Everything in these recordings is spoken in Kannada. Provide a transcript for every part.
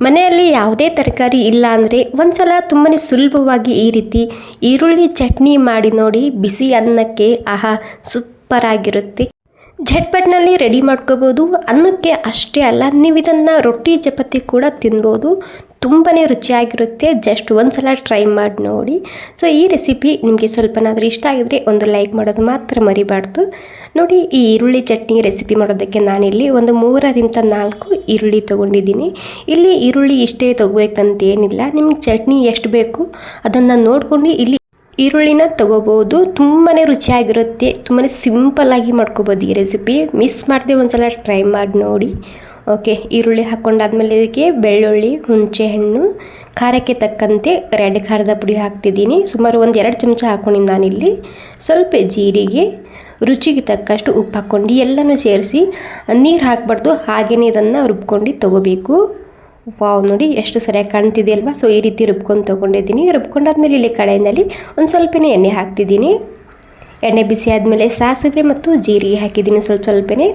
ಮನೆಯಲ್ಲಿ ಯಾವುದೇ ತರಕಾರಿ ಇಲ್ಲ ಅಂದರೆ ಒಂದ್ಸಲ ತುಂಬಾ ಸುಲಭವಾಗಿ ಈ ರೀತಿ ಈರುಳ್ಳಿ ಚಟ್ನಿ ಮಾಡಿ ನೋಡಿ ಬಿಸಿ ಅನ್ನಕ್ಕೆ ಆಹಾ ಸೂಪರ್ ಆಗಿರುತ್ತೆ ಝಟ್ಪಟ್ನಲ್ಲಿ ರೆಡಿ ಮಾಡ್ಕೋಬೋದು. ಅನ್ನಕ್ಕೆ ಅಷ್ಟೇ ಅಲ್ಲ, ನೀವು ಇದನ್ನು ರೊಟ್ಟಿ, ಚಪಾತಿ ಕೂಡ ತಿನ್ಬೋದು. ತುಂಬಾ ರುಚಿಯಾಗಿರುತ್ತೆ. ಜಸ್ಟ್ ಒಂದು ಸಲ ಟ್ರೈ ಮಾಡಿ ನೋಡಿ. ಸೊ, ಈ ರೆಸಿಪಿ ನಿಮಗೆ ಸ್ವಲ್ಪನಾದರೂ ಇಷ್ಟ ಆಗಿದ್ರೆ ಒಂದು ಲೈಕ್ ಮಾಡೋದು ಮಾತ್ರ ಮರಿಬಾರ್ದು. ನೋಡಿ, ಈ ಈರುಳ್ಳಿ ಚಟ್ನಿ ರೆಸಿಪಿ ಮಾಡೋದಕ್ಕೆ ನಾನಿಲ್ಲಿ ಒಂದು ಮೂರರಿಂದ ನಾಲ್ಕು ಈರುಳ್ಳಿ ತೊಗೊಂಡಿದ್ದೀನಿ. ಇಲ್ಲಿ ಈರುಳ್ಳಿ ಇಷ್ಟೇ ತೊಗೋಬೇಕಂತ ಏನಿಲ್ಲ ನಿಮ್ಗೆ ಚಟ್ನಿ ಎಷ್ಟು ಬೇಕು ಅದನ್ನು ನೋಡ್ಕೊಂಡು ಇಲ್ಲಿ ಈರುಳ್ಳಿನ ತಗೋಬೋದು. ತುಂಬಾ ರುಚಿಯಾಗಿರುತ್ತೆ. ತುಂಬಾ ಸಿಂಪಲ್ಲಾಗಿ ಮಾಡ್ಕೋಬೋದು ಈ ರೆಸಿಪಿ. ಮಿಸ್ ಮಾಡದೆ ಒಂದ್ಸಲ ಟ್ರೈ ಮಾಡಿ ನೋಡಿ. ಓಕೆ ಈರುಳ್ಳಿ ಹಾಕ್ಕೊಂಡಾದ್ಮೇಲೆ ಇದಕ್ಕೆ ಬೆಳ್ಳುಳ್ಳಿ ಹುಣಸೆ ಹಣ್ಣು ಖಾರಕ್ಕೆ ತಕ್ಕಂತೆ ರೆಡ್ ಖಾರದ ಪುಡಿ ಹಾಕ್ತಿದ್ದೀನಿ. ಸುಮಾರು ಒಂದು ಎರಡು ಚಮಚ ಹಾಕ್ಕೊಂಡಿನಿ ನಾನಿಲ್ಲಿ. ಸ್ವಲ್ಪ ಜೀರಿಗೆ, ರುಚಿಗೆ ತಕ್ಕಷ್ಟು ಉಪ್ಪು ಹಾಕ್ಕೊಂಡು ಎಲ್ಲನೂ ಸೇರಿಸಿ, ನೀರು ಹಾಕ್ಬಾರ್ದು ಹಾಗೆಯೇ ಇದನ್ನು ರುಬ್ಕೊಂಡು ತೊಗೋಬೇಕು. ವಾವ್, ನೋಡಿ, ಎಷ್ಟು ಸರಿಯಾಗಿ ಕಾಣ್ತಿದೆ ಅಲ್ವಾ? ಸೊ ಈ ರೀತಿ ರುಬ್ಕೊಂಡು ತೊಗೊಂಡಿದ್ದೀನಿ. ರುಬ್ಕೊಂಡಾದ್ಮೇಲೆ ಇಲ್ಲಿ ಕಡಾಯಿನಲ್ಲಿ ಒಂದು ಸ್ವಲ್ಪನೇ ಎಣ್ಣೆ ಹಾಕ್ತಿದ್ದೀನಿ. ಎಣ್ಣೆ ಬಿಸಿ ಆದಮೇಲೆ ಸಾಸಿವೆ ಮತ್ತು ಜೀರಿಗೆ ಹಾಕಿದ್ದೀನಿ ಸ್ವಲ್ಪ ಸ್ವಲ್ಪನೇ.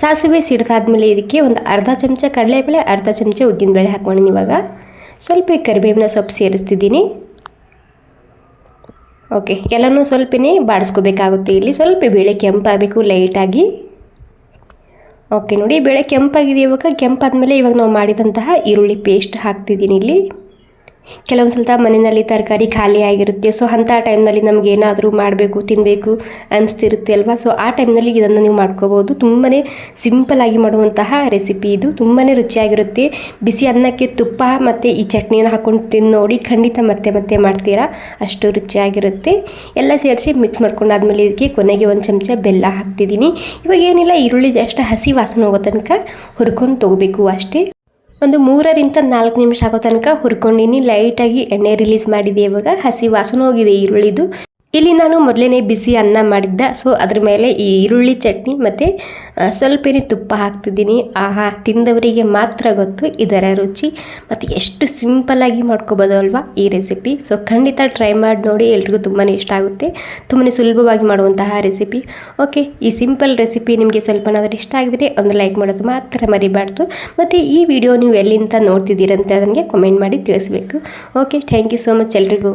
ಸಾಸಿವೆ ಸಿಡ್ದಾದ್ಮೇಲೆ ಇದಕ್ಕೆ ಒಂದು ಅರ್ಧ ಚಮಚ ಕಡಲೆಬೇಳೆ, ಅರ್ಧ ಚಮಚ ಉದ್ದಿನಬೇಳೆ ಹಾಕ್ಕೊಂಡಿನಿ ಇವಾಗ. ಸ್ವಲ್ಪ ಕರಿಬೇವಿನ ಸೊಪ್ಪು ಸೇರಿಸ್ತಿದ್ದೀನಿ. ಓಕೆ ಎಲ್ಲನೂ ಸ್ವಲ್ಪನೇ ಬಾಡಿಸ್ಕೋಬೇಕಾಗುತ್ತೆ. ಇಲ್ಲಿ ಸ್ವಲ್ಪ ಬೇಳೆ ಕೆಂಪಾಗಬೇಕು ಲೈಟಾಗಿ ಓಕೆ ನೋಡಿ ಬೇಳೆ ಕೆಂಪಾಗಿದೆ ಇವಾಗ? ಕೆಂಪಾದ್ಮೇಲೆ ಇವಾಗ ನಾವು ಮಾಡಿದಂತಹ ಈರುಳ್ಳಿ ಪೇಸ್ಟ್ ಹಾಕ್ತಿದ್ದೀನಿ ಇಲ್ಲಿ. ಕೆಲವೊಂದು ಸಲ ಮನೆಯಲ್ಲಿ ತರಕಾರಿ ಖಾಲಿ ಆಗಿರುತ್ತೆ. ಸೊ ಅಂಥ ಟೈಮ್ನಲ್ಲಿ ನಮ್ಗೆ ಏನಾದರೂ ಮಾಡಬೇಕು ತಿನ್ನಬೇಕು ಅನಿಸ್ತಿರುತ್ತೆ ಅಲ್ವಾ? ಸೊ ಆ ಟೈಮ್ನಲ್ಲಿ ಇದನ್ನು ನೀವು ಮಾಡ್ಕೋಬೋದು. ತುಂಬಾ ಸಿಂಪಲ್ಲಾಗಿ ಮಾಡುವಂತಹ ರೆಸಿಪಿ ಇದು. ತುಂಬಾ ರುಚಿಯಾಗಿರುತ್ತೆ. ಬಿಸಿ ಅನ್ನಕ್ಕೆ ತುಪ್ಪ ಮತ್ತು ಈ ಚಟ್ನಿಯನ್ನು ಹಾಕ್ಕೊಂಡು ತಿಂದು ನೋಡಿ ಖಂಡಿತ ಮತ್ತೆ ಮತ್ತೆ ಮಾಡ್ತೀರಾ? ಅಷ್ಟು ರುಚಿಯಾಗಿರುತ್ತೆ. ಎಲ್ಲ ಸೇರಿಸಿ ಮಿಕ್ಸ್ ಮಾಡ್ಕೊಂಡಾದ್ಮೇಲೆ ಇದಕ್ಕೆ ಕೊನೆಗೆ ಒಂದು ಚಮಚ ಬೆಲ್ಲ ಹಾಕ್ತಿದ್ದೀನಿ. ಇವಾಗ ಏನಿಲ್ಲ, ಈರುಳ್ಳಿ ಜಸ್ಟ್ ಹಸಿ ವಾಸನೆ ಹೋಗೋ ತನಕ ಹುರ್ಕೊಂಡು ತೊಗೋಬೇಕು ಅಷ್ಟೇ. ಒಂದು ಮೂರರಿಂದ ನಾಲ್ಕು ನಿಮಿಷ ಆಗೋ ತನಕ ಹುರ್ಕೊಂಡಿನಿ. ಲೈಟಾಗಿ ಎಣ್ಣೆ ರಿಲೀಸ್ ಮಾಡಿದೆ ಇವಾಗ. ಹಸಿ ವಾಸನೆ ಹೋಗಿದೆ ಈರುಳ್ಳಿದು. ಇಲ್ಲಿ ನಾನು ಮೊದಲೇ ಬಿಸಿ ಅನ್ನ ಮಾಡಿದ್ದ. ಸೊ ಅದ್ರ ಮೇಲೆ ಈ ಈರುಳ್ಳಿ ಚಟ್ನಿ ಮತ್ತು ಸ್ವಲ್ಪನೇ ತುಪ್ಪ ಹಾಕ್ತಿದ್ದೀನಿ. ಆಹಾ, ತಿಂದವರಿಗೆ ಮಾತ್ರ ಗೊತ್ತು ಇದರ ರುಚಿ. ಮತ್ತು ಎಷ್ಟು ಸಿಂಪಲ್ಲಾಗಿ ಮಾಡ್ಕೋಬೋದು ಅಲ್ವಾ ಈ ರೆಸಿಪಿ ಸೊ ಖಂಡಿತ ಟ್ರೈ ಮಾಡಿ ನೋಡಿ. ಎಲ್ರಿಗೂ ತುಂಬಾ ಇಷ್ಟ ಆಗುತ್ತೆ. ತುಂಬಾ ಸುಲಭವಾಗಿ ಮಾಡುವಂತಹ ರೆಸಿಪಿ ಓಕೆ ಈ ಸಿಂಪಲ್ ರೆಸಿಪಿ ನಿಮಗೆ ಸ್ವಲ್ಪನಾದರೂ ಇಷ್ಟ ಆಗಿದ್ರೆ ಒಂದು ಲೈಕ್ ಮಾಡೋದು ಮಾತ್ರ ಮರಿಬಾರ್ದು. ಮತ್ತು ಈ ವಿಡಿಯೋ ನೀವು ಎಲ್ಲಿಂದ ನೋಡ್ತಿದ್ದೀರಂತ ನನಗೆ ಕಮೆಂಟ್ ಮಾಡಿ ತಿಳಿಸ್ಬೇಕು. Okay thank you so much ಎಲ್ರಿಗೂ.